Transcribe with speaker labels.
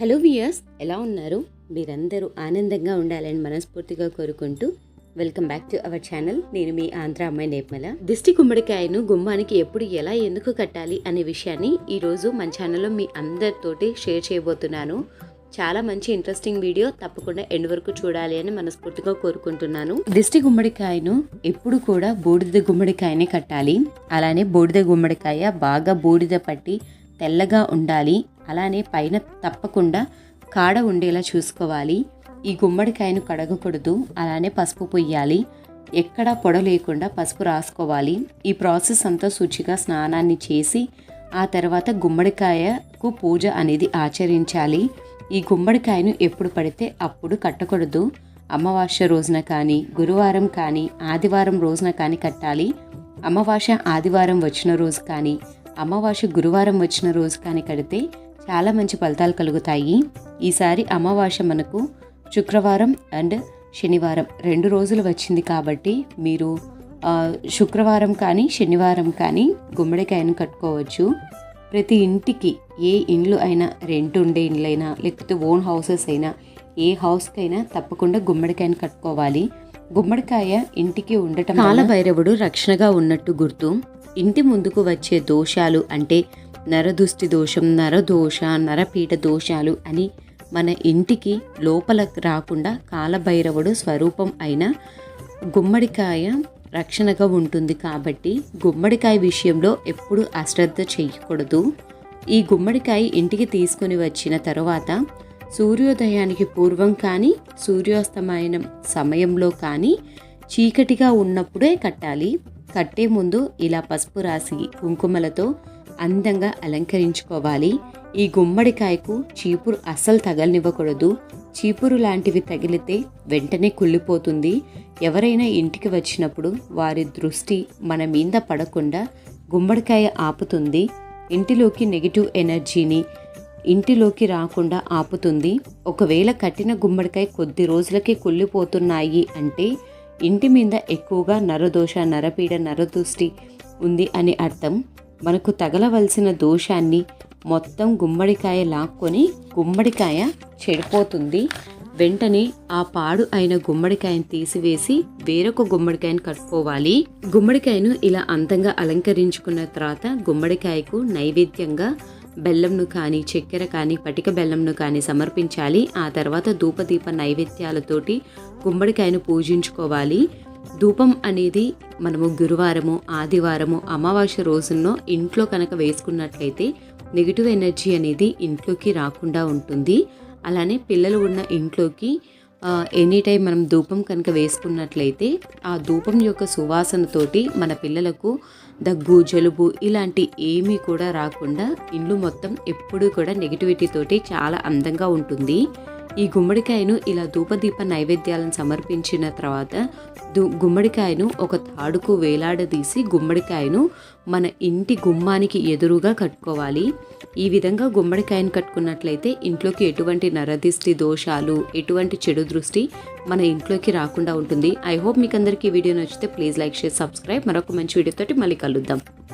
Speaker 1: Hello viewers ఎలా ఉన్నారు? మీరందరూ ఆనందంగా ఉండాలని మనస్ఫూర్తిగా కోరుకుంటూ welcome back to our channel. నేను మీ ఆంధ్ర అమ్మాయి నేర్మల. దిష్టి గుమ్మడికాయను గుమ్మానికి ఎప్పుడు ఎలా ఎందుకు కట్టాలి అనే విషయాన్ని ఈరోజు మన ఛానల్లో మీ అందరితోటి షేర్ చేయబోతున్నాను. చాలా మంచి ఇంట్రెస్టింగ్ వీడియో తప్పకుండా ఎండ్ వరకు చూడాలి అని మనస్ఫూర్తిగా కోరుకుంటున్నాను. దిష్టి గుమ్మడికాయను ఎప్పుడు కూడా బూడిద గుమ్మడికాయనే కట్టాలి. అలానే బూడిద గుమ్మడికాయ బాగా బూడిద పట్టి తెల్లగా ఉండాలి. అలానే పైన తప్పకుండా కాడ ఉండేలా చూసుకోవాలి. ఈ గుమ్మడికాయను కడగకూడదు అలానే పసుపు పొయ్యాలి. ఎక్కడా పొడ లేకుండా పసుపు రాసుకోవాలి. ఈ ప్రాసెస్ అంతా శుచిగా స్నానాన్ని చేసి ఆ తర్వాత గుమ్మడికాయకు పూజ అనేది ఆచరించాలి. ఈ గుమ్మడికాయను ఎప్పుడు పడితే అప్పుడు కట్టకూడదు. అమావాస్య రోజున కానీ గురువారం కానీ ఆదివారం రోజున కానీ కట్టాలి. అమావాస్య ఆదివారం వచ్చిన రోజు కానీ అమావాస్య గురువారం వచ్చిన రోజు కానీ కడితే చాలా మంచి ఫలితాలు కలుగుతాయి. ఈసారి అమావాస్య మనకు శుక్రవారం అండ్ శనివారం రెండు రోజులు వచ్చింది కాబట్టి మీరు శుక్రవారం కానీ శనివారం కానీ గుమ్మడికాయను కట్టుకోవచ్చు. ప్రతి ఇంటికి ఏ ఇండ్లు అయినా రెంట్ ఉండే ఇండ్లైనా లేకపోతే ఓన్ హౌసెస్ అయినా ఏ హౌస్కైనా తప్పకుండా గుమ్మడికాయను కట్టుకోవాలి. గుమ్మడికాయ ఇంటికి ఉండటం కాలభైరవుడు రక్షణగా ఉన్నట్టు గుర్తు ఇంటి ముందుకు వచ్చే దోషాలు అంటే నరదుష్టి దోషం నరదోష నరపీఠ దోషాలు అని మన ఇంటికి లోపల రాకుండా కాలభైరవుడు స్వరూపం అయిన గుమ్మడికాయ రక్షణగా ఉంటుంది కాబట్టి గుమ్మడికాయ విషయంలో ఎప్పుడు అశ్రద్ధ చేయకూడదు. ఈ గుమ్మడికాయ ఇంటికి తీసుకొని వచ్చిన తర్వాత సూర్యోదయానికి పూర్వం కానీ సూర్యాస్తమైన సమయంలో కానీ చీకటిగా ఉన్నప్పుడే కట్టాలి. కట్టే ముందు ఇలా పసుపు రాసి కుంకుమలతో అందంగా అలంకరించుకోవాలి. ఈ గుమ్మడికాయకు చీపురు అస్సలు తగలనివ్వకూడదు. చీపురు లాంటివి తగిలితే వెంటనే కుళ్ళిపోతుంది. ఎవరైనా ఇంటికి వచ్చినప్పుడు వారి దృష్టి మన మీద పడకుండా గుమ్మడికాయ ఆపుతుంది. ఇంటిలోకి నెగిటివ్ ఎనర్జీని ఇంటిలోకి రాకుండా ఆపుతుంది. ఒకవేళ కట్టిన గుమ్మడికాయ కొద్ది రోజులకే కుళ్ళిపోతున్నాయి అంటే ఇంటి మీద ఎక్కువగా నరదోష నరపీడ నరదృష్టి ఉంది అని అర్థం. మనకు తగలవలసిన దోషాన్ని మొత్తం గుమ్మడికాయ లాక్కొని గుమ్మడికాయ చెడిపోతుంది. వెంటనే ఆ పాడు అయిన గుమ్మడికాయను తీసివేసి వేరొక గుమ్మడికాయను కట్టుకోవాలి. గుమ్మడికాయను ఇలా అందంగా అలంకరించుకున్న తర్వాత గుమ్మడికాయకు నైవేద్యంగా బెల్లంను కానీ చక్కెర కానీ పటిక బెల్లంను కానీ సమర్పించాలి. ఆ తర్వాత ధూపదీప నైవేద్యాలతోటి గుమ్మడికాయను పూజించుకోవాలి. ధూపం అనేది మనము గురువారము ఆదివారము అమావాస్య రోజుల్లో ఇంట్లో కనుక వేసుకున్నట్లయితే నెగిటివ్ ఎనర్జీ అనేది ఇంట్లోకి రాకుండా ఉంటుంది. అలానే పిల్లలు ఉన్న ఇంట్లోకి ఎనీ టైం మనం ధూపం కనుక వేసుకున్నట్లయితే ఆ ధూపం యొక్క సువాసనతోటి మన పిల్లలకు దగ్గు జలుబు ఇలాంటి ఏమీ కూడా రాకుండా ఇల్లు మొత్తం ఎప్పుడూ కూడా నెగిటివిటీతోటి చాలా అందంగా ఉంటుంది. ఈ గుమ్మడికాయను ఇలా ధూపదీప నైవేద్యాలను సమర్పించిన తర్వాత దు గుమ్మడికాయను ఒక తాడుకు వేలాడదీసి గుమ్మడికాయను మన ఇంటి గుమ్మానికి ఎదురుగా కట్టుకోవాలి. ఈ విధంగా గుమ్మడికాయను కట్టుకున్నట్లయితే ఇంట్లోకి ఎటువంటి నరదిష్టి దోషాలు ఎటువంటి చెడు దృష్టి మన ఇంట్లోకి రాకుండా ఉంటుంది. ఐ హోప్ మీకు అందరికీ ఈ వీడియో నచ్చితే ప్లీజ్ లైక్ షేర్ సబ్స్క్రైబ్ మరొక మంచి వీడియోతోటి మళ్ళీ కలుద్దాం.